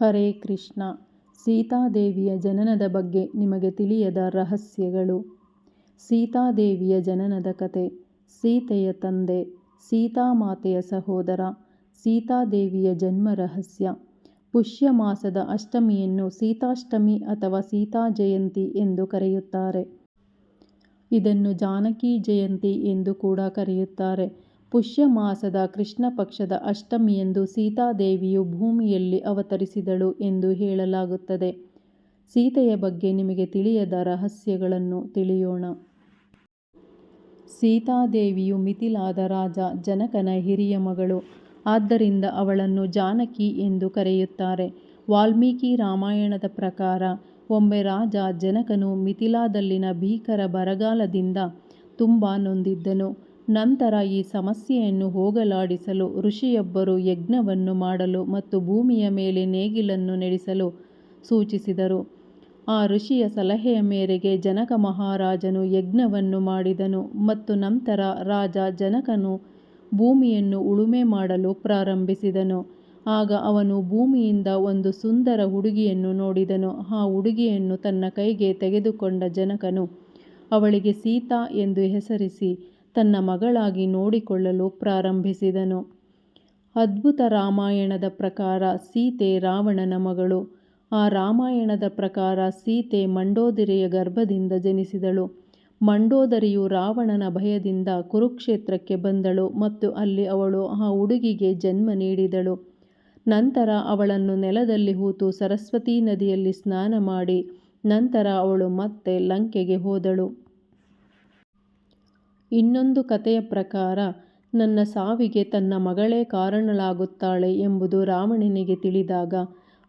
ಹರೇ ಕೃಷ್ಣ. ಸೀತಾದೇವಿಯ ಜನನದ ಬಗ್ಗೆ ನಿಮಗೆ ತಿಳಿಯದ ರಹಸ್ಯಗಳು. ಸೀತಾದೇವಿಯ ಜನನದ ಕತೆ. ಸೀತೆಯ ತಂದೆ. ಸೀತಾಮಾತೆಯ ಸಹೋದರ. ಸೀತಾದೇವಿಯ ಜನ್ಮ ರಹಸ್ಯ. ಪುಷ್ಯ ಮಾಸದ ಅಷ್ಟಮಿಯನ್ನು ಸೀತಾಷ್ಟಮಿ ಅಥವಾ ಸೀತಾ ಜಯಂತಿ ಎಂದು ಕರೆಯುತ್ತಾರೆ. ಇದನ್ನು ಜಾನಕಿ ಜಯಂತಿ ಎಂದು ಕೂಡ ಕರೆಯುತ್ತಾರೆ. ಪುಷ್ಯ ಮಾಸದ ಕೃಷ್ಣ ಪಕ್ಷದ ಅಷ್ಟಮಿಯಂದು ಸೀತಾದೇವಿಯು ಭೂಮಿಯಲ್ಲಿ ಅವತರಿಸಿದಳು ಎಂದು ಹೇಳಲಾಗುತ್ತದೆ. ಸೀತೆಯ ಬಗ್ಗೆ ನಿಮಗೆ ತಿಳಿಯದ ರಹಸ್ಯಗಳನ್ನು ತಿಳಿಯೋಣ. ಸೀತಾದೇವಿಯು ಮಿಥಿಲಾದ ರಾಜ ಜನಕನ ಹಿರಿಯ ಮಗಳು. ಆದ್ದರಿಂದ ಅವಳನ್ನು ಜಾನಕಿ ಎಂದು ಕರೆಯುತ್ತಾರೆ. ವಾಲ್ಮೀಕಿ ರಾಮಾಯಣದ ಪ್ರಕಾರ, ಒಮ್ಮೆ ರಾಜ ಜನಕನು ಮಿಥಿಲಾದಲ್ಲಿನ ಭೀಕರ ಬರಗಾಲದಿಂದ ತುಂಬ ನೊಂದಿದ್ದನು. ನಂತರ ಈ ಸಮಸ್ಯೆಯನ್ನು ಹೋಗಲಾಡಿಸಲು ಋಷಿಯೊಬ್ಬರು ಯಜ್ಞವನ್ನು ಮಾಡಲು ಮತ್ತು ಭೂಮಿಯ ಮೇಲೆ ನೇಗಿಲನ್ನು ನಡೆಸಲು ಸೂಚಿಸಿದರು. ಆ ಋಷಿಯ ಸಲಹೆಯ ಮೇರೆಗೆ ಜನಕ ಮಹಾರಾಜನು ಯಜ್ಞವನ್ನು ಮಾಡಿದನು ಮತ್ತು ನಂತರ ರಾಜ ಜನಕನು ಭೂಮಿಯನ್ನು ಉಳುಮೆ ಮಾಡಲು ಪ್ರಾರಂಭಿಸಿದನು. ಆಗ ಅವನು ಭೂಮಿಯಿಂದ ಒಂದು ಸುಂದರ ಹುಡುಗಿಯನ್ನು ನೋಡಿದನು. ಆ ಹುಡುಗಿಯನ್ನು ತನ್ನ ಕೈಗೆ ತೆಗೆದುಕೊಂಡ ಜನಕನು ಅವಳಿಗೆ ಸೀತಾ ಎಂದು ಹೆಸರಿಸಿ ತನ್ನ ಮಗಳಾಗಿ ನೋಡಿಕೊಳ್ಳಲು ಪ್ರಾರಂಭಿಸಿದನು. ಅದ್ಭುತ ರಾಮಾಯಣದ ಪ್ರಕಾರ ಸೀತೆ ರಾವಣನ ಮಗಳು. ಆ ರಾಮಾಯಣದ ಪ್ರಕಾರ ಸೀತೆ ಮಂಡೋದರಿಯ ಗರ್ಭದಿಂದ ಜನಿಸಿದಳು. ಮಂಡೋದರಿಯು ರಾವಣನ ಭಯದಿಂದ ಕುರುಕ್ಷೇತ್ರಕ್ಕೆ ಬಂದಳು ಮತ್ತು ಅಲ್ಲಿ ಅವಳು ಆ ಹುಡುಗಿಗೆ ಜನ್ಮ ನೀಡಿದಳು. ನಂತರ ಅವಳನ್ನು ನೆಲದಲ್ಲಿ ಹೂತು ಸರಸ್ವತೀ ನದಿಯಲ್ಲಿ ಸ್ನಾನ ಮಾಡಿ, ನಂತರ ಅವಳು ಮತ್ತೆ ಲಂಕೆಗೆ ಹೋದಳು. ಇನ್ನೊಂದು ಕಥೆಯ ಪ್ರಕಾರ, ನನ್ನ ಸಾವಿಗೆ ತನ್ನ ಮಗಳೇ ಕಾರಣಳಾಗುತ್ತಾಳೆ ಎಂಬುದು ರಾವಣನಿಗೆ ತಿಳಿದಾಗ,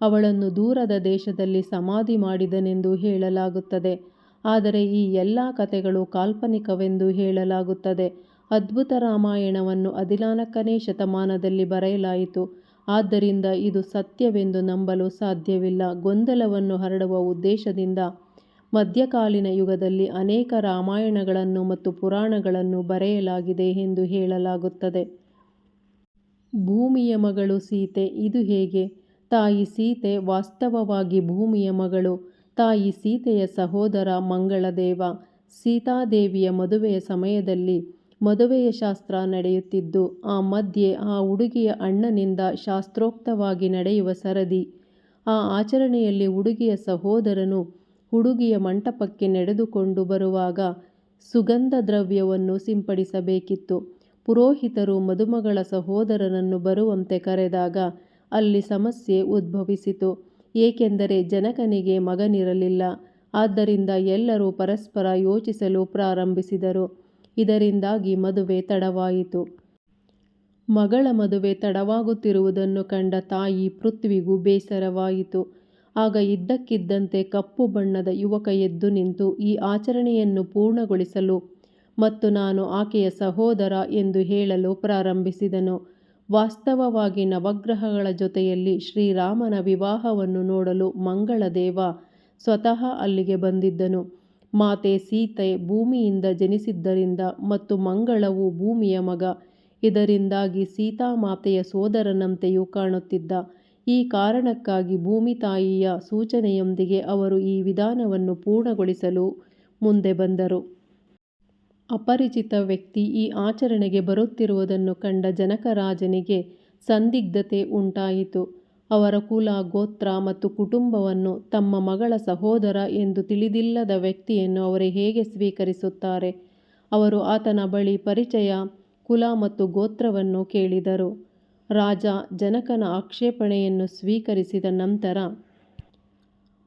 ಅವಳನ್ನು ದೂರದ ದೇಶದಲ್ಲಿ ಸಮಾಧಿ ಮಾಡಿದನೆಂದು ಹೇಳಲಾಗುತ್ತದೆ. ಆದರೆ ಈ ಎಲ್ಲ ಕಥೆಗಳು ಕಾಲ್ಪನಿಕವೆಂದು ಹೇಳಲಾಗುತ್ತದೆ. ಅದ್ಭುತ ರಾಮಾಯಣವನ್ನು ಹದಿನಾಲ್ಕನೇ ಶತಮಾನದಲ್ಲಿ ಬರೆಯಲಾಯಿತು. ಆದ್ದರಿಂದ ಇದು ಸತ್ಯವೆಂದು ನಂಬಲು ಸಾಧ್ಯವಿಲ್ಲ. ಗೊಂದಲವನ್ನು ಹರಡುವ ಉದ್ದೇಶದಿಂದ ಮಧ್ಯಕಾಲೀನ ಯುಗದಲ್ಲಿ ಅನೇಕ ರಾಮಾಯಣಗಳನ್ನು ಮತ್ತು ಪುರಾಣಗಳನ್ನು ಬರೆಯಲಾಗಿದೆ ಎಂದು ಹೇಳಲಾಗುತ್ತದೆ. ಭೂಮಿಯ ಮಗಳು ಸೀತೆ, ಇದು ಹೇಗೆ? ತಾಯಿ ಸೀತೆ ವಾಸ್ತವವಾಗಿ ಭೂಮಿಯ ಮಗಳು. ತಾಯಿ ಸೀತೆಯ ಸಹೋದರ ಮಂಗಳದೇವ. ಸೀತಾದೇವಿಯ ಮದುವೆಯ ಸಮಯದಲ್ಲಿ ಮದುವೆಯ ಶಾಸ್ತ್ರ ನಡೆಯುತ್ತಿದ್ದು, ಆ ಮಧ್ಯೆ ಆ ಹುಡುಗಿಯ ಅಣ್ಣನಿಂದ ಶಾಸ್ತ್ರೋಕ್ತವಾಗಿ ನಡೆಯುವ ಸರದಿ. ಆ ಆಚರಣೆಯಲ್ಲಿ ಹುಡುಗಿಯ ಸಹೋದರನು ಹುಡುಗಿಯ ಮಂಟಪಕ್ಕೆ ನಡೆದುಕೊಂಡು ಬರುವಾಗ ಸುಗಂಧ ದ್ರವ್ಯವನ್ನು ಸಿಂಪಡಿಸಬೇಕಿತ್ತು. ಪುರೋಹಿತರು ಮದುಮಗಳ ಸಹೋದರನನ್ನು ಬರುವಂತೆ ಕರೆದಾಗ ಅಲ್ಲಿ ಸಮಸ್ಯೆ ಉದ್ಭವಿಸಿತು. ಏಕೆಂದರೆ ಜನಕನಿಗೆ ಮಗನಿರಲಿಲ್ಲ. ಆದ್ದರಿಂದ ಎಲ್ಲರೂ ಪರಸ್ಪರ ಯೋಚಿಸಲು ಪ್ರಾರಂಭಿಸಿದರು. ಇದರಿಂದಾಗಿ ಮದುವೆ ತಡವಾಯಿತು. ಮಗಳ ಮದುವೆ ತಡವಾಗುತ್ತಿರುವುದನ್ನು ಕಂಡ ತಾಯಿ ಪೃಥ್ವಿಗೂ ಬೇಸರವಾಯಿತು. ಆಗ ಇದ್ದಕ್ಕಿದ್ದಂತೆ ಕಪ್ಪು ಬಣ್ಣದ ಯುವಕ ಎದ್ದು ನಿಂತು ಈ ಆಚರಣೆಯನ್ನು ಪೂರ್ಣಗೊಳಿಸಲು ಮತ್ತು ನಾನು ಆಕೆಯ ಸಹೋದರ ಎಂದು ಹೇಳಲು ಪ್ರಾರಂಭಿಸಿದನು. ವಾಸ್ತವವಾಗಿ ನವಗ್ರಹಗಳ ಜೊತೆಯಲ್ಲಿ ಶ್ರೀರಾಮನ ವಿವಾಹವನ್ನು ನೋಡಲು ಮಂಗಳದೇವ ಸ್ವತಃ ಅಲ್ಲಿಗೆ ಬಂದಿದ್ದನು. ಮಾತೆ ಸೀತೆ ಭೂಮಿಯಿಂದ ಜನಿಸಿದ್ದರಿಂದ ಮತ್ತು ಮಂಗಳವು ಭೂಮಿಯ ಮಗ. ಇದರಿಂದಾಗಿ ಸೀತಾಮಾತೆಯ ಸೋದರನಂತೆಯೂ ಕಾಣುತ್ತಿದ್ದ. ಈ ಕಾರಣಕ್ಕಾಗಿ ಭೂಮಿ ತಾಯಿಯ ಸೂಚನೆಯೊಂದಿಗೆ ಅವರು ಈ ವಿಧಾನವನ್ನು ಪೂರ್ಣಗೊಳಿಸಲು ಮುಂದೆ ಬಂದರು. ಅಪರಿಚಿತ ವ್ಯಕ್ತಿ ಈ ಆಚರಣೆಗೆ ಬರುತ್ತಿರುವುದನ್ನು ಕಂಡ ಜನಕರಾಜನಿಗೆ ಸಂದಿಗ್ಧತೆ ಉಂಟಾಯಿತು. ಅವರ ಕುಲ, ಗೋತ್ರ ಮತ್ತು ಕುಟುಂಬವನ್ನು ತಮ್ಮ ಮಗಳ ಸಹೋದರ ಎಂದು ತಿಳಿದಿಲ್ಲದ ವ್ಯಕ್ತಿಯನ್ನು ಅವರು ಹೇಗೆ ಸ್ವೀಕರಿಸುತ್ತಾರೆ? ಅವರು ಆತನ ಬಳಿ ಪರಿಚಯ, ಕುಲ ಮತ್ತು ಗೋತ್ರವನ್ನು ಕೇಳಿದರು. ರಾಜ ಜನಕನ ಆಕ್ಷೇಪಣೆಯನ್ನು ಸ್ವೀಕರಿಸಿದ ನಂತರ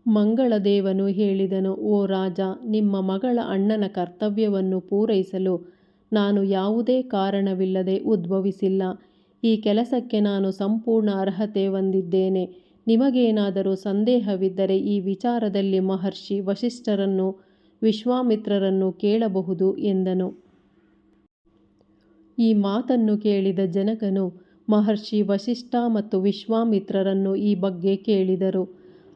ಮಂಗಳದೇವನು ಹೇಳಿದನು, ಓ ರಾಜ, ನಿಮ್ಮ ಮಗಳ ಅಣ್ಣನ ಕರ್ತವ್ಯವನ್ನು ಪೂರೈಸಲು ನಾನು ಯಾವುದೇ ಕಾರಣವಿಲ್ಲದೆ ಉದ್ಭವಿಸಿಲ್ಲ. ಈ ಕೆಲಸಕ್ಕೆ ನಾನು ಸಂಪೂರ್ಣ ಅರ್ಹತೆ ಹೊಂದಿದ್ದೇನೆ. ನಿಮಗೇನಾದರೂ ಸಂದೇಹವಿದ್ದರೆ ಈ ವಿಚಾರದಲ್ಲಿ ಮಹರ್ಷಿ ವಶಿಷ್ಠರನ್ನು ವಿಶ್ವಾಮಿತ್ರರನ್ನು ಕೇಳಬಹುದು, ಎಂದನು. ಈ ಮಾತನ್ನು ಕೇಳಿದ ಜನಕನು ಮಹರ್ಷಿ ವಶಿಷ್ಠ ಮತ್ತು ವಿಶ್ವಾಮಿತ್ರರನ್ನು ಈ ಬಗ್ಗೆ ಕೇಳಿದರು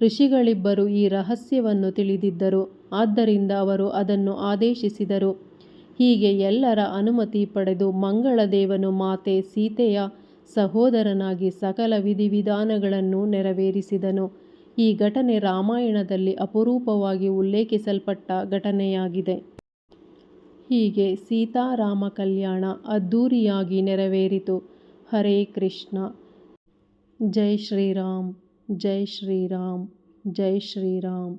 ಋಷಿಗಳಿಬ್ಬರು ಈ ರಹಸ್ಯವನ್ನು ತಿಳಿದಿದ್ದರು ಆದ್ದರಿಂದ ಅವರು ಅದನ್ನು ಆದೇಶಿಸಿದರು ಹೀಗೆ ಎಲ್ಲರ ಅನುಮತಿ ಪಡೆದು ಮಂಗಳದೇವನು ಮಾತೆ, ಸೀತೆಯ ಸಹೋದರನಾಗಿ ಸಕಲ ವಿಧಿವಿಧಾನಗಳನ್ನು ನೆರವೇರಿಸಿದನು. ಈ ಘಟನೆ ರಾಮಾಯಣದಲ್ಲಿ ಅಪರೂಪವಾಗಿ ಉಲ್ಲೇಖಿಸಲ್ಪಟ್ಟ ಘಟನೆಯಾಗಿದೆ. ಹೀಗೆ ಸೀತಾರಾಮ ಕಲ್ಯಾಣ ಅದ್ಧೂರಿಯಾಗಿ ನೆರವೇರಿತು. हरे कृष्णा। जय श्री राम जय श्री राम जय श्री राम